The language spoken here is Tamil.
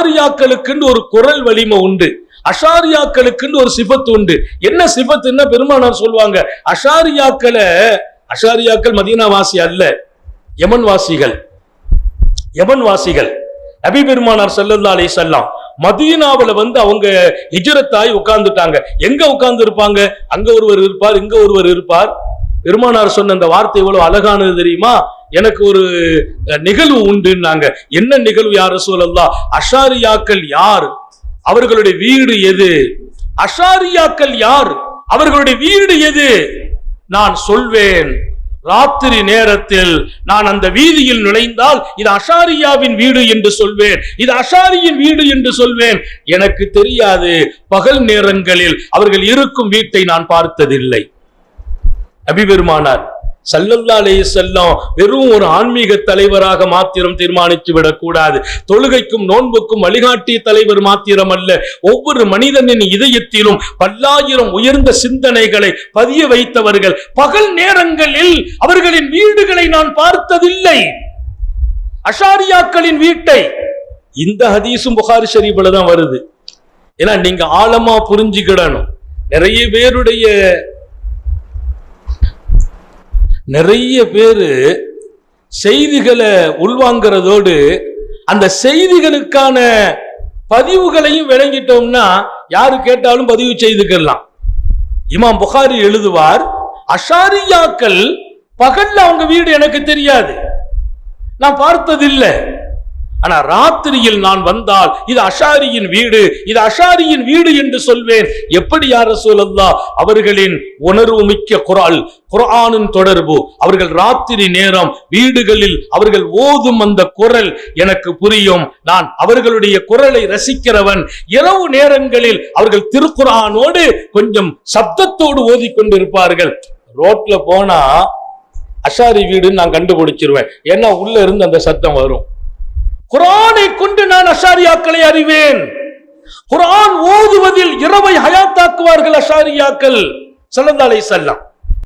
அஷாரியாக்களுக்குன்னு ஒரு குரல் வலிமை உண்டு. அஷாரியாக்களுக்குன்னு ஒரு சிபத்து உண்டு. என்ன சிபத்துன்னா பெருமானார் சொல்லுவாங்க அஷாரியாக்களை அஷாரியாக்கள் மதீனா வாசி அல்ல யமன் வாசிகள் யமன் வாசிகள் நபி பெருமானார் ஸல்லல்லாஹு அலைஹி வஸல்லம் மதீனாவுல வந்து அவங்க ஹிஜ்ரத்தாய் உட்கார்ந்துட்டாங்க. எங்க உட்கார்ந்து இருப்பாங்க அங்க ஒருவர் இருப்பார் இங்க ஒருவர் இருப்பார். பெருமானார் சொன்ன அந்த வார்த்தை எவ்வளவு அழகானது தெரியுமா? எனக்கு ஒரு நிகழ்வு உண்டுன்னாங்க. என்ன நிகழ்வு யார் சூழல்லா அஷாரியாக்கள் யார்? அவர்களுடைய வீடு எது? அஷாரியாக்கள் யார்? அவர்களுடைய வீடு எது? நான் சொல்வேன். ராத்திரி நேரத்தில் நான் அந்த வீதியில் நுழைந்தால் இது அஷாரியாவின் வீடு என்று சொல்வேன். இது அஷாரியின் வீடு என்று சொல்வேன். எனக்கு தெரியாது. பகல் நேரங்களில் அவர்கள் இருக்கும் வீட்டை நான் பார்த்ததில்லை. நபி பெருமானார் சல்லல்லா செல்லம் வெறும் ஒரு ஆன்மீக தலைவராக மாத்திரம் தீர்மானித்து விடக்கூடாது. தொழுகைக்கும் நோன்புக்கும் வழிகாட்டிய தலைவர் மாத்திரம் அல்ல ஒவ்வொரு மனிதனின் இதயத்திலும் பல்லாயிரம் உயர்ந்த சிந்தனைகளை பதிய வைத்தவர்கள் பகல் நேரங்களில் அவர்களின் வீடுகளை நான் பார்த்ததில்லை. அஷாரியாக்களின் வீட்டை. இந்த ஹதீஸும் புகாரி ஷரீஃபில் தான் வருது. ஏன்னா நீங்க ஆழமா புரிஞ்சுக்கிடணும். நிறைய பேருடைய நிறைய பேர் செய்திகளை உள்வாங்கிறதோடு அந்த செய்திகளுக்கான பதிவுகளையும் விளங்கிட்டோம்னா யாரு கேட்டாலும் பதிவு செய்துக்கலாம். இமாம் புகாரி எழுதுவார் அஷாரியாக்கள் பகல்ல அவங்க வீடு எனக்கு தெரியாது. நான் பார்த்ததில்லை. ஆனா ராத்திரியில் நான் வந்தால் இது அஷாரியின் வீடு இது அஷாரியின் வீடு என்று சொல்வேன். எப்படி யார சொல்லல்லா அவர்களின் உணர்வு மிக்க குரால் குரானின் தொடர்பு. அவர்கள் ராத்திரி நேரம் வீடுகளில் அவர்கள் ஓதும் அந்த குரல் எனக்கு புரியும். நான் அவர்களுடைய குரலை ரசிக்கிறவன். இரவு நேரங்களில் அவர்கள் திருக்குறானோடு கொஞ்சம் சப்தத்தோடு ஓதிக்கொண்டிருப்பார்கள். ரோட்ல போனா அஷாரி வீடுன்னு நான் கண்டுபிடிச்சிருவேன். ஏன்னா உள்ள இருந்து அந்த சத்தம் வரும். குரானை கொண்டு நான் அஷாரியாக்களை அறிவேன். குரான் ஓதுவதில் இரவை ஹயாத்தாக்குவார்கள் அஷாரியாக்கள் சலந்தாலை செல்லாம்